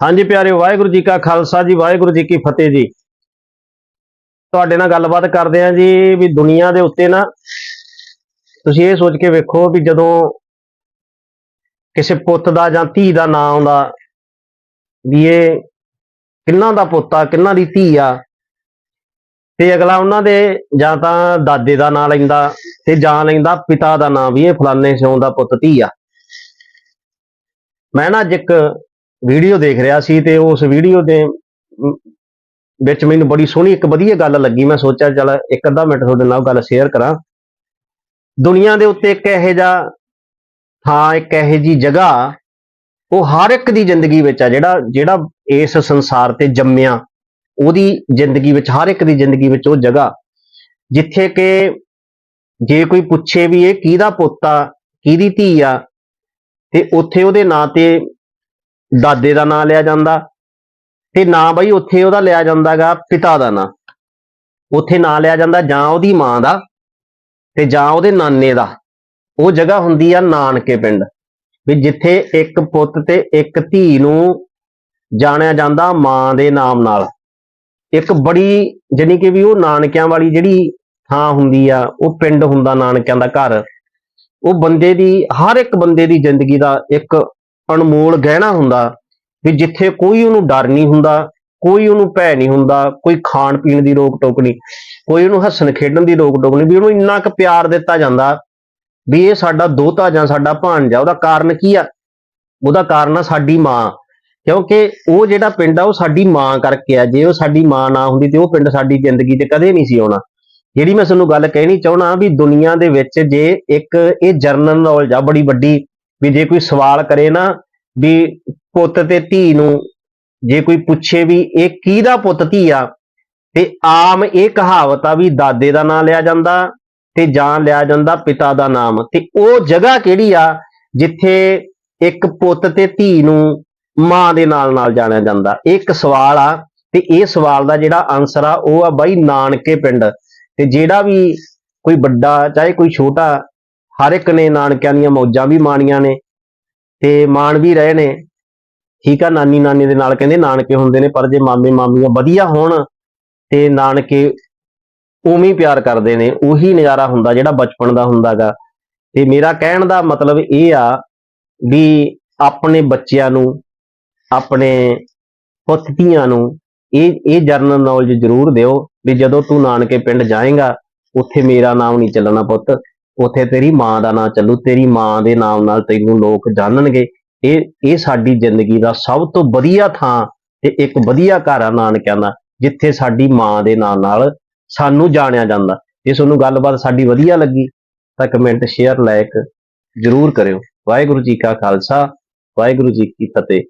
ਹਾਂਜੀ ਪਿਆਰਿਓ ਵਾਹਿਗੁਰੂ ਜੀ ਕਾ ਖਾਲਸਾ ਜੀ, ਵਾਹਿਗੁਰੂ ਜੀ ਕੀ ਫਤਿਹ ਜੀ। ਤੁਹਾਡੇ ਨਾਲ ਗੱਲਬਾਤ ਕਰਦੇ ਆਂ ਜੀ ਵੀ ਦੁਨੀਆ ਦੇ ਉੱਤੇ ਨਾ ਤੁਸੀਂ ਇਹ ਸੋਚ ਕੇ ਵੇਖੋ ਵੀ ਜਦੋਂ ਕਿਸੇ ਪੁੱਤ ਦਾ ਜਾਂ ਧੀ ਦਾ ਨਾਂ ਆਉਂਦਾ ਵੀ ਇਹ ਕਿੰਨਾ ਦਾ ਪੁੱਤ ਆ, ਕਿੰਨਾ ਦੀ ਧੀ ਆ, ਤੇ ਅਗਲਾ ਉਹਨਾਂ ਦੇ ਜਾਂ ਤਾਂ ਦਾਦੇ ਦਾ ਨਾਂ ਲੈਂਦਾ ਤੇ ਜਾਂ ਲੈਂਦਾ ਪਿਤਾ ਦਾ ਨਾਂ ਵੀ ਇਹ ਫਲਾਣੇ ਸਿਉਂ ਦਾ ਪੁੱਤ ਧੀ ਆ। ਮੈਂ ਨਾ ਅੱਜ ਇੱਕ ਵੀਡੀਓ ਦੇਖ ਰਿਹਾ ਸੀ ਤੇ ਉਸ ਵੀਡੀਓ ਦੇ ਵਿੱਚ ਮੈਨੂੰ ਬੜੀ ਸੋਹਣੀ ਇੱਕ ਵਧੀਆ ਗੱਲ ਲੱਗੀ। ਮੈਂ ਸੋਚਿਆ, ਚਲ ਇੱਕ ਅੱਧਾ ਮਿੰਟ ਤੁਹਾਡੇ ਨਾਲ ਗੱਲ ਸ਼ੇਅਰ ਕਰਾਂ। ਦੁਨੀਆ ਦੇ ਉੱਤੇ ਇੱਕ ਇਹੋ ਜਿਹਾ ਥਾਂ, ਇੱਕ ਇਹੋ ਜੀ ਜਗ੍ਹਾ, ਉਹ ਹਰ ਇੱਕ ਦੀ ਜ਼ਿੰਦਗੀ ਵਿੱਚ ਆ, ਜਿਹੜਾ ਜਿਹੜਾ ਇਸ ਸੰਸਾਰ ਤੇ ਜੰਮਿਆ, ਉਹਦੀ ਜ਼ਿੰਦਗੀ ਵਿੱਚ, ਹਰ ਇੱਕ ਦੀ ਜ਼ਿੰਦਗੀ ਵਿੱਚ ਉਹ ਜਗ੍ਹਾ। ਜਿੱਥੇ ਕਿ ਜੇ ਕੋਈ ਪੁੱਛੇ ਵੀ ਇਹ ਕਿਹਦਾ ਪੁੱਤ ਆ ਕਿਹਦੀ ਧੀ ਆ, ਤੇ ਉੱਥੇ ਉਹਦੇ ਨਾਂ ਤੇ ਦਾਦੇ ਦਾ ਨਾਂ ਲਿਆ ਜਾਂਦਾ। ਤੇ ਨਾ ਬਈ ਉੱਥੇ ਉਹਦਾ ਲਿਆ ਜਾਂਦਾਗਾ ਪਿਤਾ ਦਾ ਨਾਂ। ਉੱਥੇ ਨਾਂ ਲਿਆ ਜਾਂਦਾ ਜਾਂ ਉਹਦੀ ਮਾਂ ਦਾ ਤੇ ਜਾਂ ਉਹਦੇ ਨਾਨੇ ਦਾ। ਉਹ ਜਗ੍ਹਾ ਹੁੰਦੀ ਆ ਨਾਨਕੇ ਪਿੰਡ। ਵੀ ਜਿੱਥੇ ਇੱਕ ਪੁੱਤ ਤੇ ਇੱਕ ਧੀ ਨੂੰ ਜਾਣਿਆ ਜਾਂਦਾ ਮਾਂ ਦੇ ਨਾਮ ਨਾਲ। ਇੱਕ ਬੜੀ ਜਾਣੀ ਕਿ ਵੀ ਉਹ ਨਾਨਕਿਆਂ ਵਾਲੀ ਜਿਹੜੀ ਥਾਂ ਹੁੰਦੀ ਆ, ਉਹ ਪਿੰਡ ਹੁੰਦਾ ਨਾਨਕਿਆਂ ਦਾ ਘਰ। ਉਹ ਬੰਦੇ ਦੀ, ਹਰ ਇੱਕ ਬੰਦੇ ਦੀ ਜ਼ਿੰਦਗੀ ਦਾ ਇੱਕ ਅਨਮੋਲ ਗਹਿਣਾ ਹੁੰਦਾ ਵੀ ਜਿੱਥੇ ਕੋਈ ਉਹਨੂੰ ਡਰ ਨਹੀਂ ਹੁੰਦਾ, ਕੋਈ ਉਹਨੂੰ ਭੈ ਨਹੀਂ ਹੁੰਦਾ, ਕੋਈ ਖਾਣ ਪੀਣ ਦੀ ਰੋਕ ਟੋਕ ਨਹੀਂ, ਕੋਈ ਉਹਨੂੰ ਹੱਸਣ ਖੇਡਣ ਦੀ ਰੋਕ ਟੋਕ ਨਹੀਂ, ਵੀ ਉਹਨੂੰ ਇੰਨਾ ਕੁ ਪਿਆਰ ਦਿੱਤਾ ਜਾਂਦਾ ਵੀ ਇਹ ਸਾਡਾ ਦੋਤਾ ਜਾਂ ਸਾਡਾ ਭਾਣਜਾ, ਉਹਦਾ ਕਾਰਨ ਕੀ ਆ? ਉਹਦਾ ਕਾਰਨ ਆ ਸਾਡੀ ਮਾਂ, ਕਿਉਂਕਿ ਉਹ ਜਿਹੜਾ ਪਿੰਡ ਆ, ਉਹ ਸਾਡੀ ਮਾਂ ਕਰਕੇ ਆ, ਜੇ ਉਹ ਸਾਡੀ ਮਾਂ ਨਾ ਹੁੰਦੀ ਤੇ ਉਹ ਪਿੰਡ ਸਾਡੀ ਜ਼ਿੰਦਗੀ 'ਚ ਕਦੇ ਨਹੀਂ ਸੀ ਆਉਣਾ। ਜਿਹੜੀ ਮੈਂ ਤੁਹਾਨੂੰ ਗੱਲ ਕਹਿਣੀ ਚਾਹਣਾ ਵੀ ਦੁਨੀਆ ਦੇ ਵਿੱਚ ਜੇ ਇੱਕ ਇਹ ਜਰਨਲ ਨੌਲੇਜ ਆ, ਬੜੀ ਵੱਡੀ ਵੀ ਜੇ ਕੋਈ ਸਵਾਲ ਕਰੇ ਨਾ ਵੀ ਪੁੱਤ ਤੇ ਧੀ ਨੂੰ, ਜੇ ਕੋਈ ਪੁੱਛੇ ਵੀ ਇਹ ਕਿਹਦਾ ਪੁੱਤ ਧੀ ਆ, ਤੇ ਆਮ ਇਹ ਕਹਾਵਤ ਆ ਵੀ ਦਾਦੇ ਦਾ ਨਾਂ ਲਿਆ ਜਾਂਦਾ ਤੇ ਜਾਂ ਲਿਆ ਜਾਂਦਾ ਪਿਤਾ ਦਾ ਨਾਮ। ਤੇ ਉਹ ਜਗ੍ਹਾ ਕਿਹੜੀ ਆ ਜਿੱਥੇ ਇੱਕ ਪੁੱਤ ਤੇ ਧੀ ਨੂੰ ਮਾਂ ਦੇ ਨਾਲ ਨਾਲ ਜਾਣਿਆ ਜਾਂਦਾ? ਇਹ ਇੱਕ ਸਵਾਲ ਆ ਤੇ ਇਹ ਸਵਾਲ ਦਾ ਜਿਹੜਾ ਆਨਸਰ ਆ ਉਹ ਆ ਬਾਈ ਨਾਨਕੇ ਪਿੰਡ। ਤੇ ਜਿਹੜਾ ਵੀ ਕੋਈ ਵੱਡਾ ਚਾਹੇ ਕੋਈ ਛੋਟਾ ਹਰ ਇੱਕ ਨੇ ਨਾਨਕਿਆਂ ਦੀਆਂ ਮੌਜਾਂ ਵੀ ਮਾਣੀਆਂ ਨੇ ਤੇ ਮਾਣ ਵੀ ਰਹੇ ਨੇ। ਠੀਕ ਆ, ਨਾਨੀ ਨਾਨੀ ਦੇ ਨਾਲ ਕਹਿੰਦੇ ਨਾਨਕੇ ਹੁੰਦੇ ਨੇ, ਪਰ ਜੇ ਮਾਮੇ ਮਾਮੀਆਂ ਵਧੀਆ ਹੋਣ ਤੇ ਨਾਨਕੇ ਉਵੇਂ ਪਿਆਰ ਕਰਦੇ ਨੇ, ਉਹੀ ਨਜ਼ਾਰਾ ਹੁੰਦਾ ਜਿਹੜਾ ਬਚਪਨ ਦਾ ਹੁੰਦਾਗਾ। ਤੇ ਮੇਰਾ ਕਹਿਣ ਦਾ ਮਤਲਬ ਇਹ ਆ ਵੀ ਆਪਣੇ ਬੱਚਿਆਂ ਨੂੰ, ਆਪਣੇ ਪੁੱਤ ਧੀਆਂ ਨੂੰ ਇਹ ਇਹ ਜਰਨਲ ਨੌਲੇਜ ਜ਼ਰੂਰ ਦਿਓ ਵੀ ਜਦੋਂ ਤੂੰ ਨਾਨਕੇ ਪਿੰਡ ਜਾਏਗਾ, ਉੱਥੇ ਮੇਰਾ ਨਾਮ ਨਹੀਂ ਚੱਲਣਾ ਪੁੱਤ। ਉੱਥੇ ਤੇਰੀ ਮਾਂ ਦਾ ਨਾਂ ਚੱਲੂ, ਤੇਰੀ ਮਾਂ ਦੇ ਨਾਮ ਨਾਲ ਤੈਨੂੰ ਲੋਕ ਜਾਣਨਗੇ। ਇਹ ਇਹ ਸਾਡੀ ਜ਼ਿੰਦਗੀ ਦਾ ਸਭ ਤੋਂ ਵਧੀਆ ਥਾਂ ਤੇ ਇੱਕ ਵਧੀਆ ਘਰ ਆ ਨਾਨਕਿਆਂ ਦਾ, ਜਿੱਥੇ ਸਾਡੀ ਮਾਂ ਦੇ ਨਾਂ ਨਾਲ ਸਾਨੂੰ ਜਾਣਿਆ ਜਾਂਦਾ। ਜੇ ਤੁਹਾਨੂੰ ਗੱਲਬਾਤ ਸਾਡੀ ਵਧੀਆ ਲੱਗੀ, ਤਾਂ ਕਮੈਂਟ, ਸ਼ੇਅਰ, ਲਾਇਕ ਜ਼ਰੂਰ ਕਰਿਓ। ਵਾਹਿਗੁਰੂ ਜੀ ਕਾ ਖਾਲਸਾ, ਵਾਹਿਗੁਰੂ ਜੀ ਕੀ ਫਤਿਹ।